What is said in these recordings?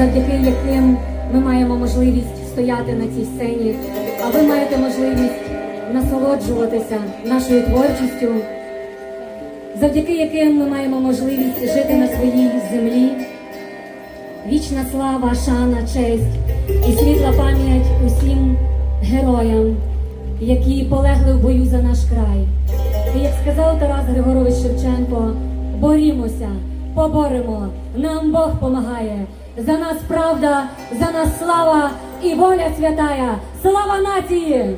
завдяки яким ми маємо можливість стояти на цій сцені, а ви маєте можливість насолоджуватися нашою творчістю, завдяки яким ми маємо можливість жити на своїй землі. Вічна слава, шана, честь і світла пам'ять усім героям, які полегли в бою за наш край. І як сказав Тарас Григорович Шевченко, борімося, поборемо, нам Бог помагає. За нас правда, за нас слава і воля святая. Слава нації!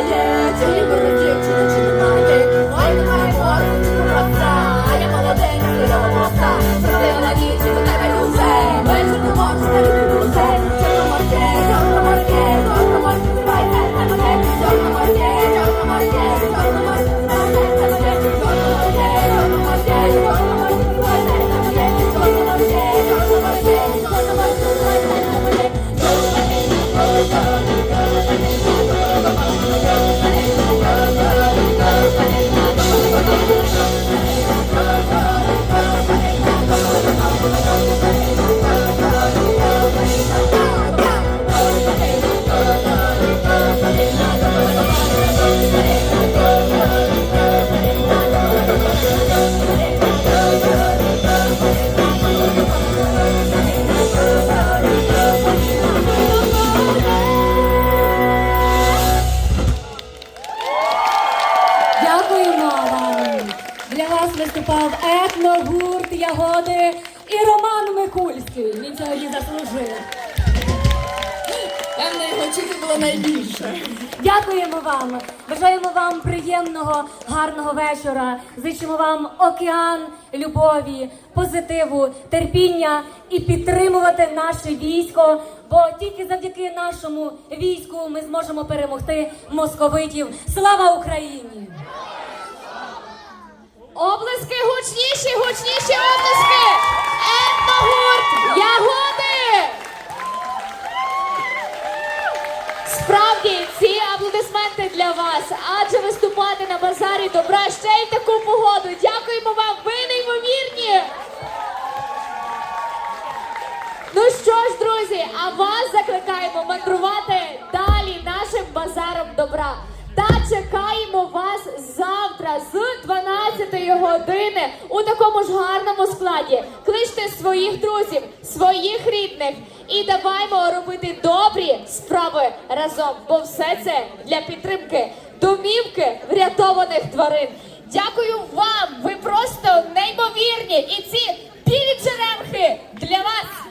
yeah. Дякуємо вам. Бажаємо вам приємного, гарного вечора. Зичимо вам океан любові, позитиву, терпіння і підтримувати наше військо. Бо тільки завдяки нашому війську ми зможемо перемогти московитів. Слава Україні! Облески гучніші, гучніші облески! Етногурт Ягоди! Для вас, адже виступати на базарі добра ще й таку погоду. Дякуємо вам, ви неймовірні! Ну що ж, друзі, а вас закликаємо мандрувати далі нашим базаром добра. Та чекаємо вас завтра з 12 години у такому ж гарному складі. Кличте своїх друзів, своїх рідних і даваймо робити добрі справи разом, бо все це для підтримки домівки врятованих тварин. Дякую вам! Ви просто неймовірні! І ці білі черемхи для вас!